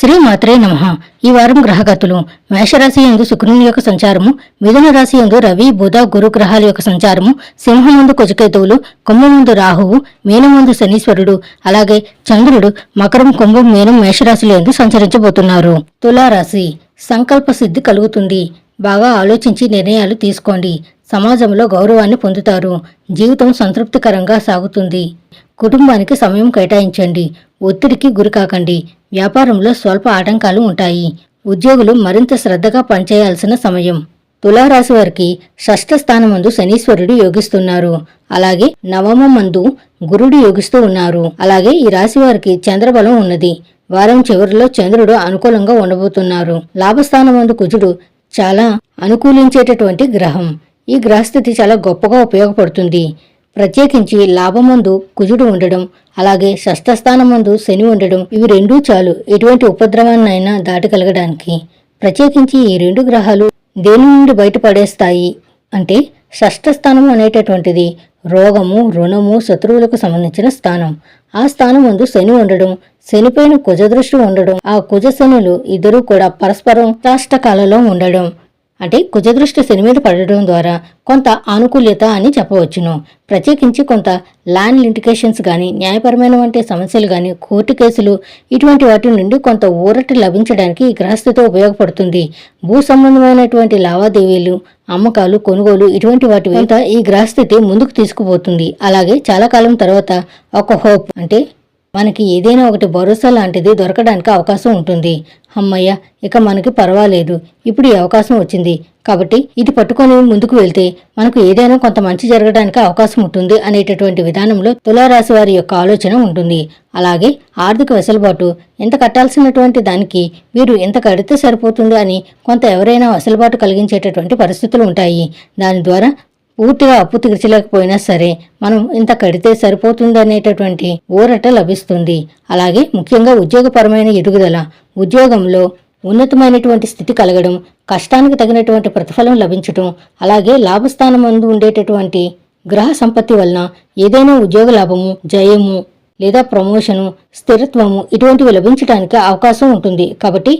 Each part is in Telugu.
శ్రీ మాత్రే నమ. ఈ వారం గ్రహగతులు. మేషరాశి యందు శుక్రుని యొక్క సంచారము మిథున రాశి యందు రవి బుధ గురు గ్రహాల యొక్క సంచారము సింహం ముందు కుజకేతువులు కుంభం ముందు రాహువు మీనం ముందు శనీశ్వరుడు అలాగే చంద్రుడు మకరం కుంభం మీనం మేషరాశుల యందు సంచరించబోతున్నారు. తులారాశి. సంకల్ప సిద్ధి కలుగుతుంది. బాగా ఆలోచించి నిర్ణయాలు తీసుకోండి. సమాజంలో గౌరవాన్ని పొందుతారు. జీవితం సంతృప్తికరంగా సాగుతుంది. కుటుంబానికి సమయం కేటాయించండి. ఒత్తిడికి గురికాకండి వ్యాపారంలో స్వల్ప ఆటంకాలు ఉంటాయి. ఉద్యోగులు మరింత శ్రద్ధగా పనిచేయాల్సిన సమయం. తులారాశి వారికి షష్ఠ స్థానమందు శనీశ్వరుడు యోగిస్తున్నారు. అలాగే నవమం మందు గురుడు యోగిస్తూ ఉన్నారు. అలాగే ఈ రాశి వారికి చంద్రబలం ఉన్నది. వారం చివరిలో చంద్రుడు అనుకూలంగా ఉండబోతున్నారు. లాభస్థానమందు కుజుడు చాలా అనుకూలించేటటువంటి గ్రహం. ఈ గ్రహస్థితి చాలా గొప్పగా ఉపయోగపడుతుంది. ప్రత్యేకించి లాభమందు కుజుడు ఉండడం అలాగే షష్ఠస్థానమందు శని ఉండడం ఇవి రెండూ చాలు ఎటువంటి ఉపద్రవాన్నైనా దాటగలగడానికి. ప్రత్యేకించి ఈ రెండు గ్రహాలు దేని నుండి బయటపడేస్తాయి? అంటే షష్ఠస్థానం అనేటటువంటిది రోగము రుణము శత్రువులకు సంబంధించిన స్థానం. ఆ స్థానం ముందు శని ఉండడం శనిపైన కుజదృష్టి ఉండడం ఆ కుజ శనులు ఇద్దరూ కూడా పరస్పరం కాలలో ఉండడం. అంటే కుజదృష్టి శని మీద పడడం ద్వారా కొంత ఆనుకూల్యత అని చెప్పవచ్చును. ప్రత్యేకించి కొంత ల్యాండ్ లిటికేషన్స్ కానీ న్యాయపరమైన వంటి సమస్యలు కానీ కోర్టు కేసులు ఇటువంటి వాటి నుండి కొంత ఊరట లభించడానికి ఈ గ్రహస్థితి ఉపయోగపడుతుంది. భూ సంబంధమైనటువంటి లావాదేవీలు అమ్మకాలు కొనుగోలు ఇటువంటి వాటి వెంట ఈ గ్రహస్థితి ముందుకు తీసుకుపోతుంది. అలాగే చాలా కాలం తర్వాత ఒక హోప్ అంటే మనకి ఏదైనా ఒకటి భరోసా లాంటిది దొరకడానికి అవకాశం ఉంటుంది. అమ్మయ్య ఇక మనకి పర్వాలేదు. ఇప్పుడు ఈ అవకాశం వచ్చింది. కాబట్టి ఇది పట్టుకొని ముందుకు వెళ్తే మనకు ఏదైనా కొంత మంచి జరగడానికి అవకాశం ఉంటుంది అనేటటువంటి విధానంలో తులారాశి వారి యొక్క ఆలోచన ఉంటుంది. అలాగే ఆర్థిక వెసులుబాటు ఎంత కట్టాల్సినటువంటి దానికి మీరు ఎంత కడితే సరిపోతుంది అని కొంత ఎవరైనా వెసులుబాటు కలిగించేటటువంటి పరిస్థితులు ఉంటాయి. దాని ద్వారా పూర్తిగా అప్పు తీర్చలేకపోయినా సరే మనం ఇంత కడితే సరిపోతుందనేటటువంటి ఊరట లభిస్తుంది. అలాగే ముఖ్యంగా ఉద్యోగపరమైన ఎదుగుదల ఉద్యోగంలో ఉన్నతమైనటువంటి స్థితి కలగడం కష్టానికి తగినటువంటి ప్రతిఫలం లభించటం అలాగే లాభస్థానం ముందు ఉండేటటువంటి గ్రహ సంపత్తి వలన ఏదైనా ఉద్యోగ లాభము జయము లేదా ప్రమోషను స్థిరత్వము ఇటువంటివి లభించడానికి అవకాశం ఉంటుంది. కాబట్టి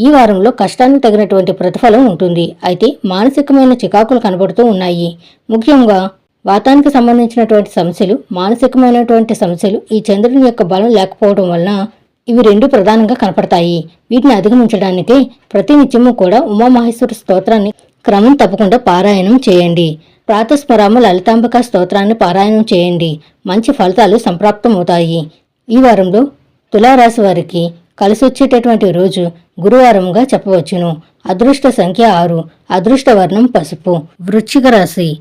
ఈ వారంలో కష్టానికి తగినటువంటి ప్రతిఫలం ఉంటుంది. అయితే మానసికమైన చికాకులు కనబడుతూ ఉన్నాయి. ముఖ్యంగా వాతానికి సంబంధించినటువంటి సమస్యలు మానసికమైనటువంటి సమస్యలు ఈ చంద్రుని యొక్క బలం లేకపోవడం వలన ఇవి రెండు ప్రధానంగా కనపడతాయి. వీటిని అధిగమించడానికి ప్రతినిత్యము కూడా ఉమామహేశ్వర స్తోత్రాన్ని క్రమం తప్పకుండా పారాయణం చేయండి. ప్రాతస్మరామ లలితాంబిక స్తోత్రాన్ని పారాయణం చేయండి. మంచి ఫలితాలు సంప్రాప్తమవుతాయి. ఈ వారంలో తులారాశి వారికి కలిసొచ్చేటటువంటి రోజు గురువారంగా చెప్పవచ్చును. అదృష్ట సంఖ్య ఆరు. అదృష్ట వర్ణం పసుపు. వృశ్చిక రాశి.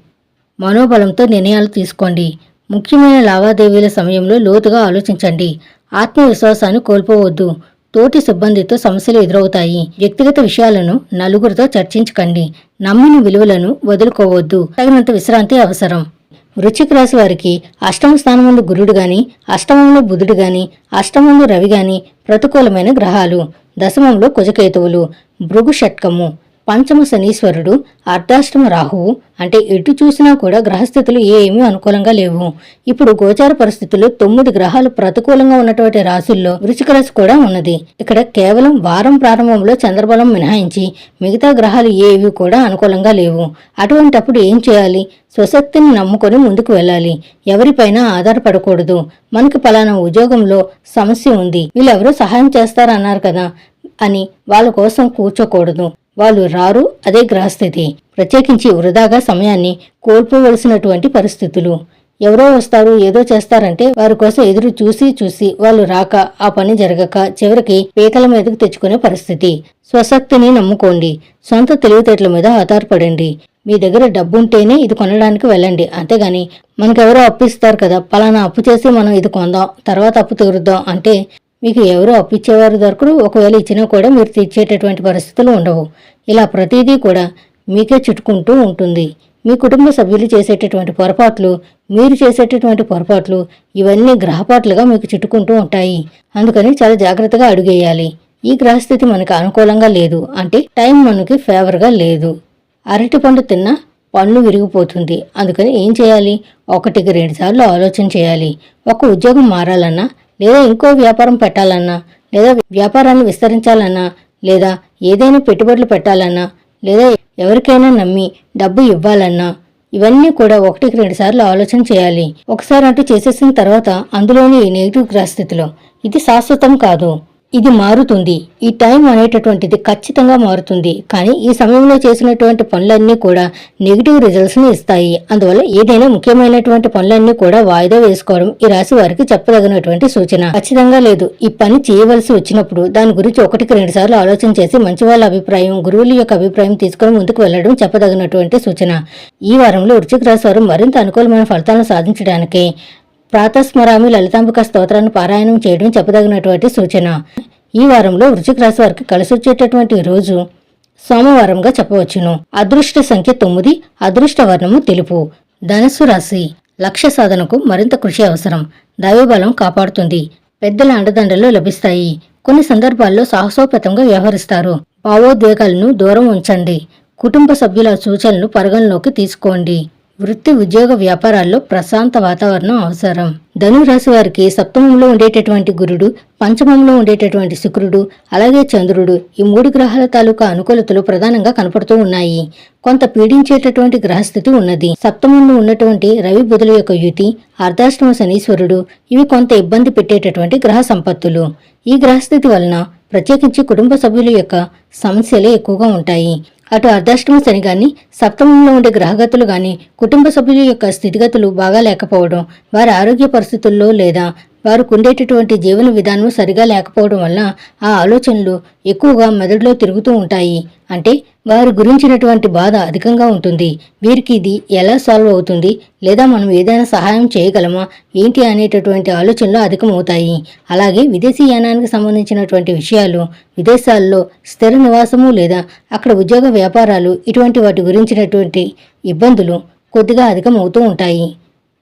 మనోబలంతో నిర్ణయాలు తీసుకోండి. ముఖ్యమైన లావాదేవీల సమయంలో లోతుగా ఆలోచించండి. ఆత్మవిశ్వాసాన్ని కోల్పోవద్దు. తోటి సిబ్బందితో సమస్యలు ఎదురవుతాయి. వ్యక్తిగత విషయాలను నలుగురితో చర్చించకండి. నమ్మిన విలువలను వదులుకోవద్దు. తగినంత విశ్రాంతి అవసరం. వృశ్చిక రాశి వారికి అష్టమ స్థానముందు గురుడు గాని అష్టమంలో బుధుడు గాని అష్టమంలో రవి గాని ప్రతికూలమైన గ్రహాలు. దశమంలో కుజకేతువులు. భృగు షట్కము పంచమ శనీశ్వరుడు అర్ధాష్టమ రాహువు అంటే ఎటు చూసినా కూడా గ్రహస్థితులు ఏమీ అనుకూలంగా లేవు. ఇప్పుడు గోచార పరిస్థితుల్లో తొమ్మిది గ్రహాలు ప్రతికూలంగా ఉన్నటువంటి రాశుల్లో వృషిక రాశి కూడా ఉన్నది. ఇక్కడ కేవలం వారం ప్రారంభంలో చంద్రబలం మినహాయించి మిగతా గ్రహాలు ఏవి కూడా అనుకూలంగా లేవు. అటువంటప్పుడు ఏం చేయాలి? స్వశక్తిని నమ్ముకొని ముందుకు వెళ్ళాలి. ఎవరిపైన ఆధారపడకూడదు. మనకి పలానా ఉద్యోగంలో సమస్య ఉంది. వీళ్ళెవరో సహాయం చేస్తారన్నారు కదా అని వాళ్ళ కోసం కూర్చోకూడదు. వాళ్ళు రారు అదే గ్రహస్థితి. ప్రత్యేకించి వృధాగా సమయాన్ని కోల్పోవలసినటువంటి పరిస్థితులు. ఎవరో వస్తారు ఏదో చేస్తారంటే వారి కోసం ఎదురు చూసి చూసి వాళ్ళు రాక ఆ పని జరగక చివరికి పీకల మీదకు తెచ్చుకునే పరిస్థితి. స్వశక్తిని నమ్ముకోండి. సొంత తెలివితేటల మీద ఆధారపడండి. మీ దగ్గర డబ్బుంటేనే ఇది కొనడానికి వెళ్ళండి. అంతేగాని మనకెవరో అప్పు ఇస్తారు కదా పలానా అప్పు చేసి మనం ఇది కొందాం తర్వాత అప్పు తీరుద్దాం అంటే మీకు ఎవరు అప్పిచ్చేవారు దొరకరు. ఒకవేళ ఇచ్చినా కూడా మీరు తీర్చేటటువంటి పరిస్థితులు ఉండవు. ఇలా ప్రతిదీ కూడా మీకే చుట్టుకుంటూ ఉంటుంది. మీ కుటుంబ సభ్యులు చేసేటటువంటి పొరపాట్లు మీరు చేసేటటువంటి పొరపాట్లు ఇవన్నీ గ్రహపాట్లుగా మీకు చుట్టుకుంటూ ఉంటాయి. అందుకని చాలా జాగ్రత్తగా అడుగేయాలి. ఈ గ్రహస్థితి మనకు అనుకూలంగా లేదు. అంటే టైం మనకి ఫేవర్గా లేదు. అరటి పండు తిన్నా పన్ను విరిగిపోతుంది. అందుకని ఏం చేయాలి? ఒకటికి రెండుసార్లు ఆలోచన చేయాలి. ఒక ఉద్యోగం మారాలన్నా లేదా ఇంకో వ్యాపారం పెట్టాలన్నా లేదా వ్యాపారాన్ని విస్తరించాలన్నా లేదా ఏదైనా పెట్టుబడులు పెట్టాలన్నా లేదా ఎవరికైనా నమ్మి డబ్బు ఇవ్వాలన్నా ఇవన్నీ కూడా ఒకటికి రెండు సార్లు ఆలోచన చేయాలి. ఒకసారి అంటూ చేసేసిన తర్వాత అందులోని ఈ నెగిటివ్ గ్రహస్థితిలో. ఇది శాశ్వతం కాదు. ఇది మారుతుంది. ఈ టైం అనేటటువంటిది ఖచ్చితంగా మారుతుంది. కానీ ఈ సమయంలో చేసినటువంటి పనులన్నీ కూడా నెగిటివ్ రిజల్ట్స్ని ఇస్తాయి. అందువల్ల ఏదైనా ముఖ్యమైనటువంటి పనులన్నీ కూడా వాయిదా వేసుకోవడం ఈ రాశి వారికి చెప్పదగినటువంటి సూచన. ఖచ్చితంగా లేదు. ఈ పని చేయవలసి వచ్చినప్పుడు దాని గురించి ఒకటికి రెండు సార్లు ఆలోచన చేసి మంచి వాళ్ళ అభిప్రాయం గురువుల యొక్క అభిప్రాయం తీసుకుని ముందుకు వెళ్ళడం చెప్పదగినటువంటి సూచన. ఈ వారంలో వృచ్చిక రాశి వారు మరింత అనుకూలమైన ఫలితాలను సాధించడానికి ప్రాతస్మరామి లలితాంబిక స్తోత్రాన్ని పారాయణం చేయడం చెప్పదగినటువంటి సూచన. ఈ వారంలో వృశ్చిక రాశి వారికి కలిసొచ్చేటటువంటి రోజు సోమవారంగా చెప్పవచ్చును. అదృష్ట సంఖ్య తొమ్మిది అదృష్ట వర్ణము తెలుపు. ధనస్సు రాశి లక్ష్య సాధనకు మరింత కృషి అవసరం. దైవబలం కాపాడుతుంది. పెద్దల అండదండలు లభిస్తాయి. కొన్ని సందర్భాల్లో సాహసోపేతంగా వ్యవహరిస్తారు. భావోద్వేగాలను దూరం ఉంచండి. కుటుంబ సభ్యుల సూచనలు పరిగణలోకి తీసుకోండి. వృత్తి ఉద్యోగ వ్యాపారాల్లో ప్రశాంత వాతావరణం అవసరం. ధను రాశి వారికి సప్తమంలో ఉండేటటువంటి గురుడు పంచమంలో ఉండేటటువంటి శుక్రుడు అలాగే చంద్రుడు ఈ మూడు గ్రహాల తాలూకా అనుకూలతలు ప్రధానంగా కనపడుతూ ఉన్నాయి. కొంత పీడించేటటువంటి గ్రహస్థితి ఉన్నది. సప్తమంలో ఉన్నటువంటి రవి బుధుల యొక్క యుతి అర్ధాష్టమ శనీశ్వరుడు ఇవి కొంత ఇబ్బంది పెట్టేటటువంటి గ్రహ సంపత్తులు. ఈ గ్రహస్థితి వలన ప్రత్యేకించి కుటుంబ సభ్యుల యొక్క సమస్యలే ఎక్కువగా ఉంటాయి. అటు అర్ధాష్టమ శని గాని సప్తమంలో ఉండే గ్రహగతులు గాని కుటుంబ సభ్యుల యొక్క స్థితిగతులు బాగా లేకపోవడం వారి ఆరోగ్య పరిస్థితుల్లో లేదా వారికి ఉండేటటువంటి జీవన విధానం సరిగా లేకపోవడం వల్ల ఆ ఆలోచనలు ఎక్కువగా మెదడులో తిరుగుతూ ఉంటాయి. అంటే వారి గురించినటువంటి బాధ అధికంగా ఉంటుంది. వీరికి ఇది ఎలా సాల్వ్ అవుతుంది? లేదా మనం ఏదైనా సహాయం చేయగలమా? ఏంటి అనేటటువంటి ఆలోచనలు అధికమవుతాయి. అలాగే విదేశీ యానానికి సంబంధించినటువంటి విషయాలు విదేశాల్లో స్థిర నివాసము లేదా అక్కడ ఉద్యోగ వ్యాపారాలు ఇటువంటి వాటి గురించినటువంటి ఇబ్బందులు కొద్దిగా అధికమవుతూ ఉంటాయి.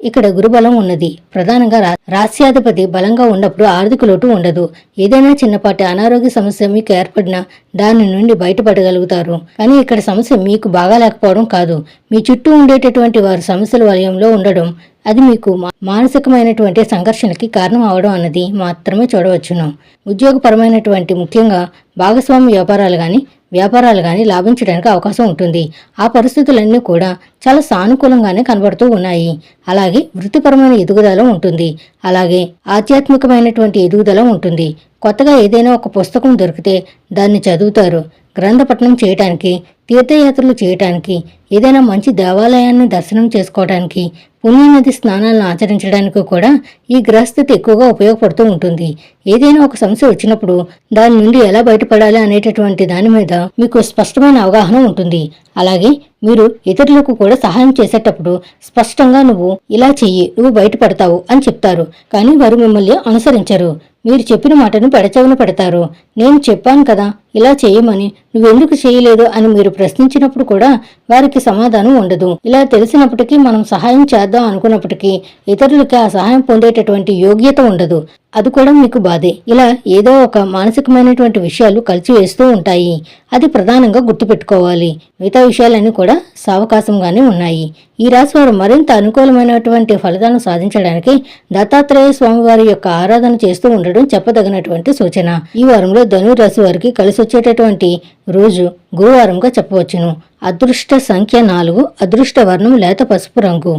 ఇక్కడ గురుబలం ఉన్నది. ప్రధానంగా రాస్యాధిపతి బలంగా ఉన్నప్పుడు ఆర్థిక లోటు ఉండదు. ఏదైనా చిన్నపాటి అనారోగ్య సమస్య మీకు ఏర్పడినా దాని నుండి బయటపడగలుగుతారు. కానీ ఇక్కడ సమస్య మీకు బాగా లేకపోవడం కాదు. మీ చుట్టూ ఉండేటటువంటి వారి సమస్యల వలయంలో ఉండడం అది మీకు మా- మానసికమైనటువంటి సంఘర్షణకి కారణం అవడం అన్నది మాత్రమే చూడవచ్చును. ఉద్యోగపరమైనటువంటి ముఖ్యంగా భాగస్వామి వ్యాపారాలు కానీ వ్యాపారాలు కానీ లాభించడానికి అవకాశం ఉంటుంది. ఆ పరిస్థితులన్నీ కూడా చాలా సానుకూలంగానే కనబడుతూ ఉన్నాయి. అలాగే వృత్తిపరమైన ఎదుగుదల ఉంటుంది. అలాగే ఆధ్యాత్మికమైనటువంటి ఎదుగుదల ఉంటుంది. కొత్తగా ఏదైనా ఒక పుస్తకం దొరికితే దాన్ని చదువుతారు. గ్రంథపట్నం చేయటానికి తీర్థయాత్రలు చేయటానికి ఏదైనా మంచి దేవాలయాన్ని దర్శనం చేసుకోవడానికి పుణ్యనది స్నానాలను ఆచరించడానికి కూడా ఈ గ్రహస్థితి ఎక్కువగా ఉపయోగపడుతూ ఉంటుంది. ఏదైనా ఒక సమస్య వచ్చినప్పుడు దాని నుండి ఎలా బయటపడాలి అనేటటువంటి దాని మీద మీకు స్పష్టమైన అవగాహన ఉంటుంది. అలాగే మీరు ఇతరులకు కూడా సహాయం చేసేటప్పుడు స్పష్టంగా నువ్వు ఇలా చెయ్యి నువ్వు బయటపడతావు అని చెప్తారు. కానీ వారు మిమ్మల్ని అనుసరించరు. మీరు చెప్పిన మాటను పెడచవున పెడతారు. నేను చెప్పాను కదా ఇలా చేయమని నువ్వెందుకు చేయలేదు అని మీరు ప్రశ్నించినప్పుడు కూడా వారికి సమాధానం ఉండదు. ఇలా తెలిసినప్పటికీ మనం సహాయం చేద్దాం అనుకున్నప్పటికీ ఇతరులకి ఆ సహాయం పొందేటటువంటి యోగ్యత ఉండదు. అది కూడా మీకు బాధే. ఇలా ఏదో ఒక మానసికమైనటువంటి విషయాలు కలిసి వేస్తూ ఉంటాయి. అది ప్రధానంగా గుర్తుపెట్టుకోవాలి. మిగతా విషయాలన్నీ కూడా సావకాశంగానే ఉన్నాయి. ఈ రాశి వారు మరింత అనుకూలమైనటువంటి ఫలితాలను సాధించడానికి దత్తాత్రేయ స్వామివారి యొక్క ఆరాధన చేస్తూ ఉండడం చెప్పదగినటువంటి సూచన. ఈ వారంలో ధనురాశి వారికి కలిసి వచ్చేటటువంటి రోజు గురువారంగా చెప్పవచ్చును. అదృష్ట సంఖ్య నాలుగు అదృష్ట వర్ణం లేత పసుపు రంగు.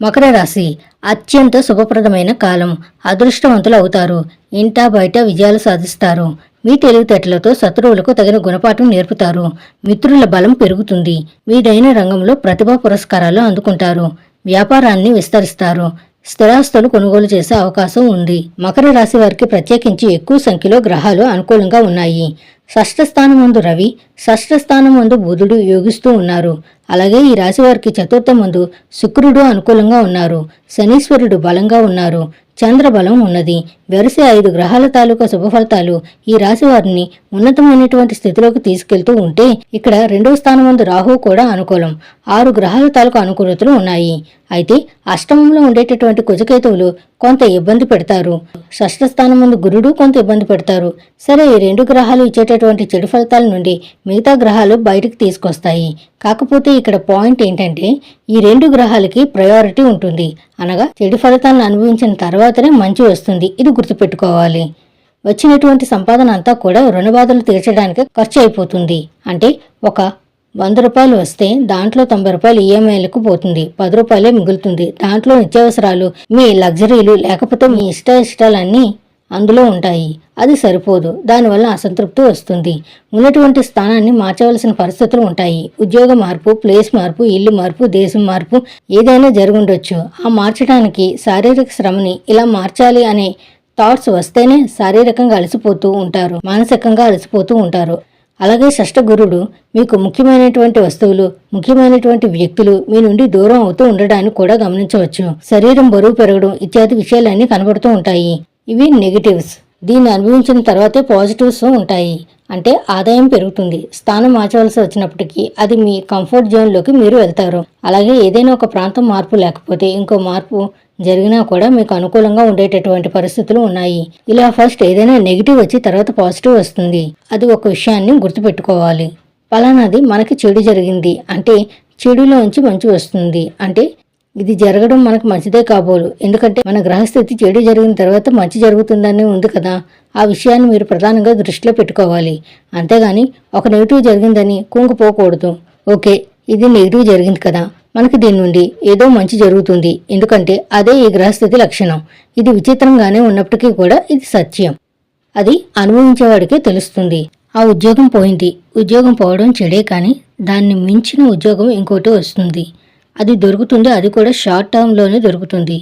మకర రాశి అత్యంత శుభప్రదమైన కాలం. అదృష్టవంతులు అవుతారు. ఇంటా బయట విజయాలు సాధిస్తారు. మీ తెలివితేటలతో శత్రువులకు తగిన గుణపాఠం నేర్పుతారు. మిత్రుల బలం పెరుగుతుంది. మీదైన రంగంలో ప్రతిభా పురస్కారాలు అందుకుంటారు. వ్యాపారాన్ని విస్తరిస్తారు. స్థిరాస్తులు కొనుగోలు చేసే అవకాశం ఉంది. మకర రాశి వారికి ప్రత్యేకించి ఎక్కువ సంఖ్యలో గ్రహాలు అనుకూలంగా ఉన్నాయి. షష్ఠ స్థానం ముందు రవి షష్ఠ స్థానం ముందు బుధుడు యోగిస్తూ ఉన్నారు. అలాగే ఈ రాశి వారికి చతుర్థ ముందు శుక్రుడు అనుకూలంగా ఉన్నారు. శనీశ్వరుడు బలంగా ఉన్నారు. చంద్రబలం ఉన్నది. వెరసి ఐదు గ్రహాల తాలూకా శుభ ఫలితాలు ఈ రాశి వారిని ఉన్నతమైనటువంటి స్థితిలోకి తీసుకెళ్తూ ఉంటే ఇక్కడ రెండవ స్థానం ముందు రాహువు కూడా అనుకూలం. ఆరు గ్రహాల తాలూకా అనుకూలతలు ఉన్నాయి. అయితే అష్టమంలో ఉండేటటువంటి కుజకేతువులు కొంత ఇబ్బంది పెడతారు. షష్ఠ స్థానం ముందు గురుడు కొంత ఇబ్బంది పెడతారు. సరే ఈ రెండు గ్రహాలు ఇచ్చేటటువంటి చెడు ఫలితాల నుండి మిగతా గ్రహాలు బయటకు తీసుకొస్తాయి. కాకపోతే ఇక్కడ పాయింట్ ఏంటంటే ఈ రెండు గ్రహాలకి ప్రయారిటీ ఉంటుంది. అనగా చెడు ఫలితాలను అనుభవించిన తర్వాతనే మంచి వస్తుంది. ఇది గుర్తుపెట్టుకోవాలి. వచ్చినటువంటి సంపాదన అంతా కూడా రుణబాధలు తీర్చడానికి ఖర్చు అయిపోతుంది. అంటే ఒక వంద రూపాయలు వస్తే దాంట్లో తొంభై రూపాయలు ఈఎంఐలకు పోతుంది. పది రూపాయలే మిగులుతుంది. దాంట్లో నిత్యావసరాలు మీ లగ్జరీలు లేకపోతే మీ ఇష్ట ఇష్టాలన్నీ అందులో ఉంటాయి. అది సరిపోదు. దానివల్ల అసంతృప్తి వస్తుంది. ఉన్నటువంటి స్థానాన్ని మార్చవలసిన పరిస్థితులు ఉంటాయి. ఉద్యోగ మార్పు ప్లేస్ మార్పు ఇల్లు మార్పు దేశం మార్పు ఏదైనా జరుగుండొచ్చు. ఆ మార్చడానికి శారీరక శ్రమని ఇలా మార్చాలి అనే థాట్స్ వస్తేనే శారీరకంగా అలసిపోతూ ఉంటారు. మానసికంగా అలసిపోతూ ఉంటారు. అలాగే షష్టగురుడు మీకు ముఖ్యమైనటువంటి వస్తువులు ముఖ్యమైనటువంటి వ్యక్తులు మీ నుండి దూరం అవుతూ ఉండడాన్ని కూడా గమనించవచ్చు. శరీరం బరువు పెరగడం ఇత్యాది విషయాలన్నీ కనబడుతూ ఉంటాయి. ఇవి నెగిటివ్స్ దీన్ని అనుభవించిన తర్వాతే పాజిటివ్స్ ఉంటాయి. అంటే ఆదాయం పెరుగుతుంది. స్థానం మార్చవలసి వచ్చినప్పటికీ అది మీ కంఫర్ట్ జోన్లోకి మీరు వెళ్తారు. అలాగే ఏదైనా ఒక ప్రాంతం మార్పు లేకపోతే ఇంకో మార్పు జరిగినా కూడా మీకు అనుకూలంగా ఉండేటటువంటి పరిస్థితులు ఉన్నాయి. ఇలా ఫస్ట్ ఏదైనా నెగిటివ్ వచ్చి తర్వాత పాజిటివ్ వస్తుంది. అది ఒక విషయాన్ని గుర్తుపెట్టుకోవాలి. పలానాది మనకి చెడు జరిగింది అంటే చెడులోంచి మంచి వస్తుంది. అంటే ఇది జరగడం మనకు మంచిదే కాబోలు. ఎందుకంటే మన గ్రహస్థితి చెడు జరిగిన తర్వాత మంచి జరుగుతుందని ఉంది కదా. ఆ విషయాన్ని మీరు ప్రధానంగా దృష్టిలో పెట్టుకోవాలి. అంతేగాని ఒక నెగిటివ్ జరిగిందని కుంగిపోకూడదు. ఓకే ఇది నెగిటివ్ జరిగింది కదా. మనకి దీని నుండి ఏదో మంచి జరుగుతుంది. ఎందుకంటే అదే ఈ గ్రహస్థితి లక్షణం. ఇది విచిత్రంగానే ఉన్నప్పటికీ కూడా ఇది సత్యం. అది అనుభవించేవాడికే తెలుస్తుంది. ఆ ఉద్యోగం పోయింది. ఉద్యోగం పోవడం చెడే కానీ దాన్ని మించిన ఉద్యోగం ఇంకోటి వస్తుంది. అది దొరుకుతుంది అది కూడా షార్ట్ టర్మ్లోనే దొరుకుతుంది.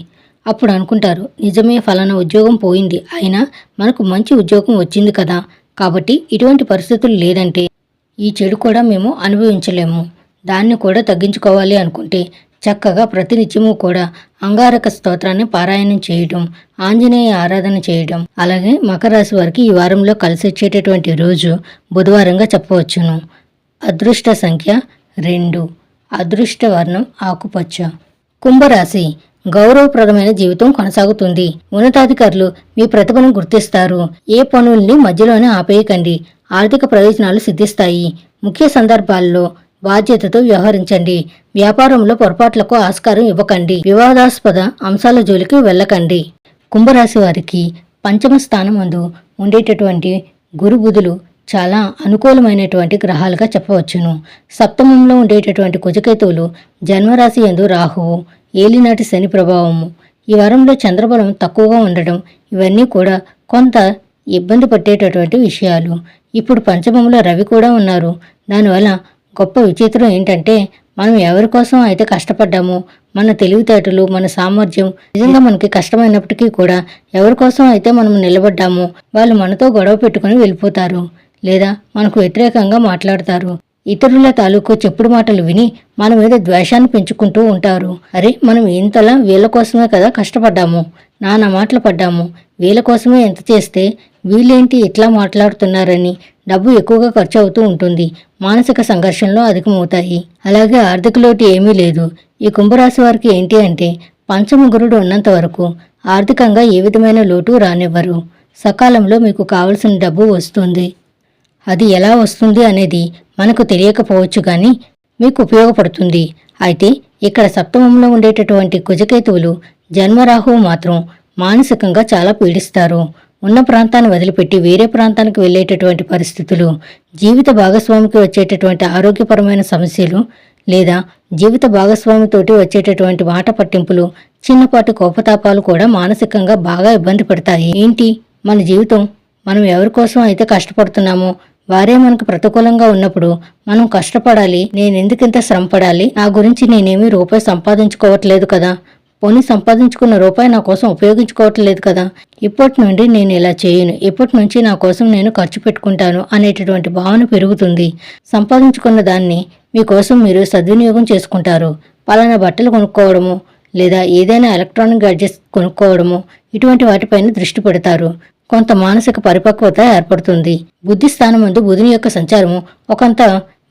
అప్పుడు అనుకుంటారు నిజమే ఫలానా ఉద్యోగం పోయింది. అయినా మనకు మంచి ఉద్యోగం వచ్చింది కదా. కాబట్టి ఇటువంటి పరిస్థితులు లేదంటే ఈ చెడు కూడా మేము అనుభవించలేము. దాన్ని కూడా తగ్గించుకోవాలి అనుకుంటే చక్కగా ప్రతినిత్యము కూడా అంగారక స్తోత్రాన్ని పారాయణం చేయటం ఆంజనేయ ఆరాధన చేయటం అలాగే మకర రాశి వారికి ఈ వారంలో కలిసి వచ్చేటటువంటి రోజు బుధవారంగా చెప్పవచ్చును. అదృష్ట సంఖ్య రెండు. అదృష్టవర్ణం ఆకుపచ్చ. కుంభరాశి గౌరవప్రదమైన జీవితం కొనసాగుతుంది. ఉన్నతాధికారులు మీ ప్రతిభను గుర్తిస్తారు. ఏ పనుల్ని మధ్యలోనే ఆపేయకండి. ఆర్థిక ప్రయోజనాలు సిద్ధిస్తాయి. ముఖ్య సందర్భాల్లో బాధ్యతతో వ్యవహరించండి. వ్యాపారంలో పొరపాట్లకు ఆస్కారం ఇవ్వకండి. వివాదాస్పద అంశాల జోలికి వెళ్ళకండి. కుంభరాశి వారికి పంచమ స్థానం ముందు ఉండేటటువంటి గురుబుధులు చాలా అనుకూలమైనటువంటి గ్రహాలుగా చెప్పవచ్చును. సప్తమంలో ఉండేటటువంటి కుజకేతువులు జన్మరాశి ఎందు రాహువు ఏలినాటి శని ప్రభావము. ఈ వారంలో చంద్రబలం తక్కువగా ఉండడం ఇవన్నీ కూడా కొంత ఇబ్బంది పట్టేటటువంటి విషయాలు. ఇప్పుడు పంచమంలో రవి కూడా ఉన్నారు. దానివల్ల గొప్ప విచిత్రం ఏంటంటే మనం ఎవరి కోసం అయితే కష్టపడ్డామో మన తెలివితేటలు మన సామర్థ్యం నిజంగా మనకి కష్టమైనప్పటికీ కూడా ఎవరి కోసం అయితే మనం నిలబడ్డామో వాళ్ళు మనతో గొడవ పెట్టుకుని వెళ్ళిపోతారు. లేదా మనకు వ్యతిరేకంగా మాట్లాడతారు. ఇతరుల తాలూకు చెప్పుడు మాటలు విని మన మీద ద్వేషాన్ని పెంచుకుంటూ ఉంటారు. అరే మనం ఇంతలా వీళ్ళ కోసమే కదా కష్టపడ్డాము నానా మాటలు పడ్డాము వీళ్ళ కోసమే ఎంత చేస్తే వీళ్ళేంటి ఇట్లా మాట్లాడుతున్నారని డబ్బు ఎక్కువగా ఖర్చు అవుతూ ఉంటుంది. మానసిక సంఘర్షణలు అధికమవుతాయి. అలాగే ఆర్థిక లోటు ఏమీ లేదు. ఈ కుంభరాశి వారికి ఏంటి అంటే పంచమ గురుడు ఉన్నంత వరకు ఆర్థికంగా ఏ విధమైన లోటు రానివ్వరు. సకాలంలో మీకు కావలసిన డబ్బు వస్తుంది. అది ఎలా వస్తుంది అనేది మనకు తెలియకపోవచ్చు కానీ మీకు ఉపయోగపడుతుంది. అయితే ఇక్కడ సప్తమంలో ఉండేటటువంటి కుజకేతువులు జన్మరాహువు మాత్రం మానసికంగా చాలా పీడిస్తారు. ఉన్న ప్రాంతాన్ని వదిలిపెట్టి వేరే ప్రాంతానికి వెళ్ళేటటువంటి పరిస్థితులు జీవిత భాగస్వామికి వచ్చేటటువంటి ఆరోగ్యపరమైన సమస్యలు లేదా జీవిత భాగస్వామితోటి వచ్చేటటువంటి మాట పట్టింపులు చిన్నపాటి కోపతాపాలు కూడా మానసికంగా బాగా ఇబ్బంది పడతాయి. ఏంటి? మన జీవితం మనం ఎవరి కోసం అయితే కష్టపడుతున్నామో వారే మనకు ప్రతికూలంగా ఉన్నప్పుడు మనం కష్టపడాలి నేనెందుకింత శ్రమ పడాలి నా గురించి నేనేమీ రూపాయి సంపాదించుకోవట్లేదు కదా. పోనీ సంపాదించుకున్న రూపాయి నా కోసం ఉపయోగించుకోవట్లేదు కదా. ఇప్పటి నుండి నేను ఇలా చేయను. ఇప్పటి నుంచి నా కోసం నేను ఖర్చు పెట్టుకుంటాను అనేటటువంటి భావన పెరుగుతుంది. సంపాదించుకున్న దాన్ని మీకోసం మీరు సద్వినియోగం చేసుకుంటారు. పలానా బట్టలు కొనుక్కోవడము లేదా ఏదైనా ఎలక్ట్రానిక్ గ్యాడ్జెట్స్ కొనుక్కోవడము ఇటువంటి వాటిపైన దృష్టి పెడతారు. కొంత మానసిక పరిపక్వత ఏర్పడుతుంది. బుద్ధి స్థానం ముందు బుధుని యొక్క సంచారము ఒకంత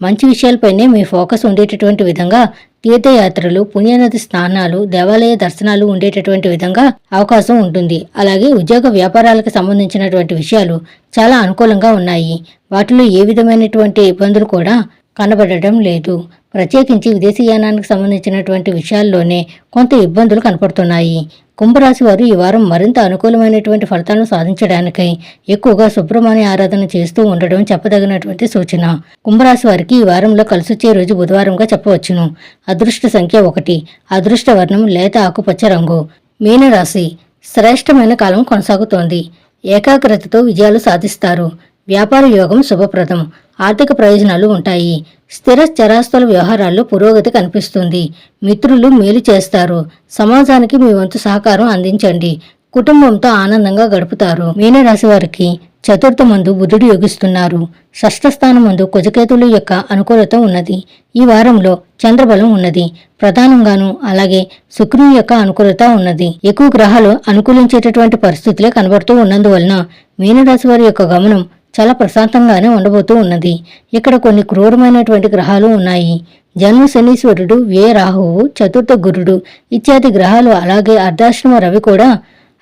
మంచి విషయాలపైనే మీ ఫోకస్ ఉండేటటువంటి విధంగా తీర్థయాత్రలు పుణ్యనది స్నానాలు దేవాలయ దర్శనాలు ఉండేటటువంటి విధంగా అవకాశం ఉంటుంది. అలాగే ఉద్యోగ వ్యాపారాలకు సంబంధించినటువంటి విషయాలు చాలా అనుకూలంగా ఉన్నాయి. వాటిలో ఏ విధమైనటువంటి ఇబ్బందులు కూడా కనబడడం లేదు. ప్రత్యేకించి విదేశీయానానికి సంబంధించినటువంటి విషయాల్లోనే కొంత ఇబ్బందులు కనపడుతున్నాయి. కుంభరాశి వారు ఈ వారం మరింత అనుకూలమైనటువంటి ఫలితాలను సాధించడానికై ఎక్కువగా సుబ్రహ్మణ్య ఆరాధన చేస్తూ ఉండడం చెప్పదగినటువంటి సూచన. కుంభరాశి వారికి ఈ వారంలో కలిసొచ్చే రోజు బుధవారంగా చెప్పవచ్చును. అదృష్ట సంఖ్య ఒకటి. అదృష్ట వర్ణం లేత ఆకుపచ్చ రంగు. మీనరాశి. శ్రేష్టమైన కాలం కొనసాగుతోంది. ఏకాగ్రతతో విజయాలు సాధిస్తారు. వ్యాపార యోగం శుభప్రదం. ఆర్థిక ప్రయోజనాలు ఉంటాయి. స్థిర చరాస్తుల వ్యవహారాల్లో పురోగతి కనిపిస్తుంది. మిత్రులు మేలు చేస్తారు. సమాజానికి మీ వంతు సహకారం అందించండి. కుటుంబంతో ఆనందంగా గడుపుతారు. మీనరాశి వారికి చతుర్థ మందు బుధుడు యోగిస్తున్నారు. షష్ఠ స్థానం మందు కుజకేతులు యొక్క అనుకూలత ఉన్నది. ఈ వారంలో చంద్రబలం ఉన్నది. ప్రధానంగాను అలాగే శుక్రుని యొక్క అనుకూలత ఉన్నది. ఎక్కువ గ్రహాలు అనుకూలించేటటువంటి పరిస్థితులే కనబడుతూ ఉన్నందువలన మీనరాశి వారి యొక్క గమనం చాలా ప్రశాంతంగానే ఉండబోతూ ఉన్నది. ఇక్కడ కొన్ని క్రూరమైనటువంటి గ్రహాలు ఉన్నాయి. జన్మ శనీశ్వరుడు వే రాహువు చతుర్థ గురుడు ఇత్యాది గ్రహాలు అలాగే అర్ధాశ్రమ రవి కూడా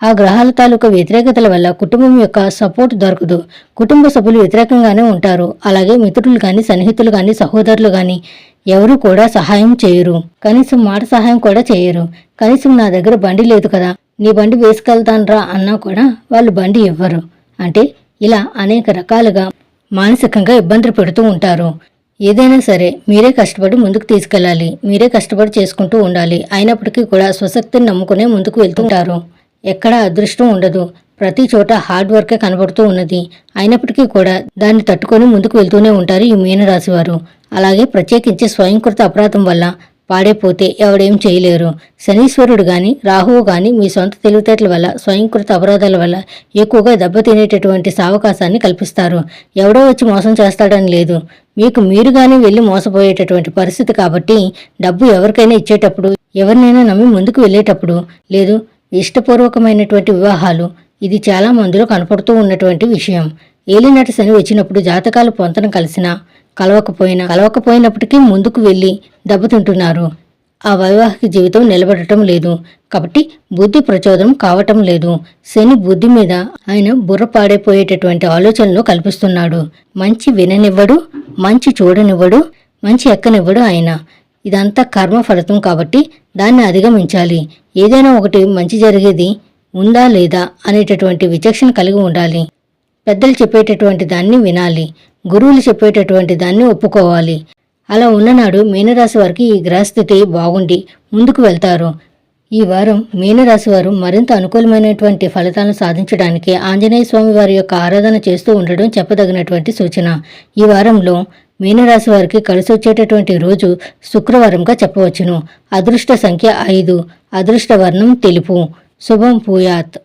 ఆ గ్రహాల తాలూకా వ్యతిరేకతల వల్ల కుటుంబం యొక్క సపోర్ట్ దొరకదు. కుటుంబ సభ్యులు వ్యతిరేకంగానే ఉంటారు. అలాగే మిత్రులు కానీ సన్నిహితులు కానీ సహోదరులు కానీ ఎవరు కూడా సహాయం చేయరు. కనీసం మాట సహాయం కూడా చేయరు. కనీసం నా దగ్గర బండి లేదు కదా నీ బండి వేసుకెళ్తాన్రా అన్నా కూడా వాళ్ళు బండి ఇవ్వరు. అంటే ఇలా అనేక రకాలుగా మానసికంగా ఇబ్బందులు పెడుతూ ఉంటారు. ఏదైనా సరే మీరే కష్టపడి ముందుకు తీసుకెళ్ళాలి. మీరే కష్టపడి చేసుకుంటూ ఉండాలి. అయినప్పటికీ కూడా స్వశక్తిని నమ్ముకునే ముందుకు వెళ్తుంటారు ఎక్కడా అదృష్టం ఉండదు. ప్రతి చోట హార్డ్ వర్కే కనబడుతూ ఉన్నది. అయినప్పటికీ కూడా దాన్ని తట్టుకొని ముందుకు వెళ్తూనే ఉంటారు ఈ మీనరాశి వారు. అలాగే ప్రత్యేకించి స్వయంకృత అపరాధం వల్ల పాడైపోతే ఎవడేం చేయలేరు. శనీశ్వరుడు గాని రాహువు గాని మీ సొంత తెలివితేటల వల్ల స్వయంకృత అపరాధాల వల్ల ఎక్కువగా దెబ్బతినేటటువంటి సావకాశాన్ని కల్పిస్తారు. ఎవడో వచ్చి మోసం చేస్తాడని లేదు. మీకు మీరు గాని వెళ్ళి మోసపోయేటటువంటి పరిస్థితి కాబట్టి డబ్బు ఎవరికైనా ఇచ్చేటప్పుడు ఎవరినైనా నమ్మి ముందుకు వెళ్ళేటప్పుడు లేదు ఇష్టపూర్వకమైనటువంటి వివాహాలు ఇది చాలా మందిలో కనపడుతూ ఉన్నటువంటి విషయం. ఏలినటి శని వచ్చినప్పుడు జాతకాలు పొంతన కలిసినా కలవకపోయినా కలవకపోయినప్పటికీ ముందుకు వెళ్ళి దెబ్బతింటున్నారు. ఆ వైవాహిక జీవితం నిలబడటం లేదు. కాబట్టి బుద్ధి ప్రచోదనం కావటం లేదు. శని బుద్ధి మీద ఆయన బుర్ర పాడైపోయేటటువంటి ఆలోచనలు కల్పిస్తున్నాడు. మంచి విననివ్వడు మంచి చూడనివ్వడు మంచి ఎక్కనివ్వడు ఆయన. ఇదంతా కర్మ ఫలితం కాబట్టి దాన్ని అధిగమించాలి. ఏదైనా ఒకటి మంచి జరిగేది ఉందా లేదా అనేటటువంటి విచక్షణ కలిగి ఉండాలి. పెద్దలు చెప్పేటటువంటి దాన్ని వినాలి. గురువులు చెప్పేటటువంటి దాన్ని ఒప్పుకోవాలి. అలా ఉన్ననాడు మీనరాశి వారికి ఈ గ్రహస్థితి బాగుండి ముందుకు వెళ్తారు. ఈ వారం మీనరాశి వారు మరింత అనుకూలమైనటువంటి ఫలితాలను సాధించడానికి ఆంజనేయ స్వామి వారి యొక్క ఆరాధన చేస్తూ ఉండడం చెప్పదగినటువంటి సూచన. ఈ వారంలో మీనరాశి వారికి కలిసి వచ్చేటటువంటి రోజు శుక్రవారంగా చెప్పవచ్చును. అదృష్ట సంఖ్య ఐదు. అదృష్ట వర్ణం తెలుపు. శుభం పూయాత్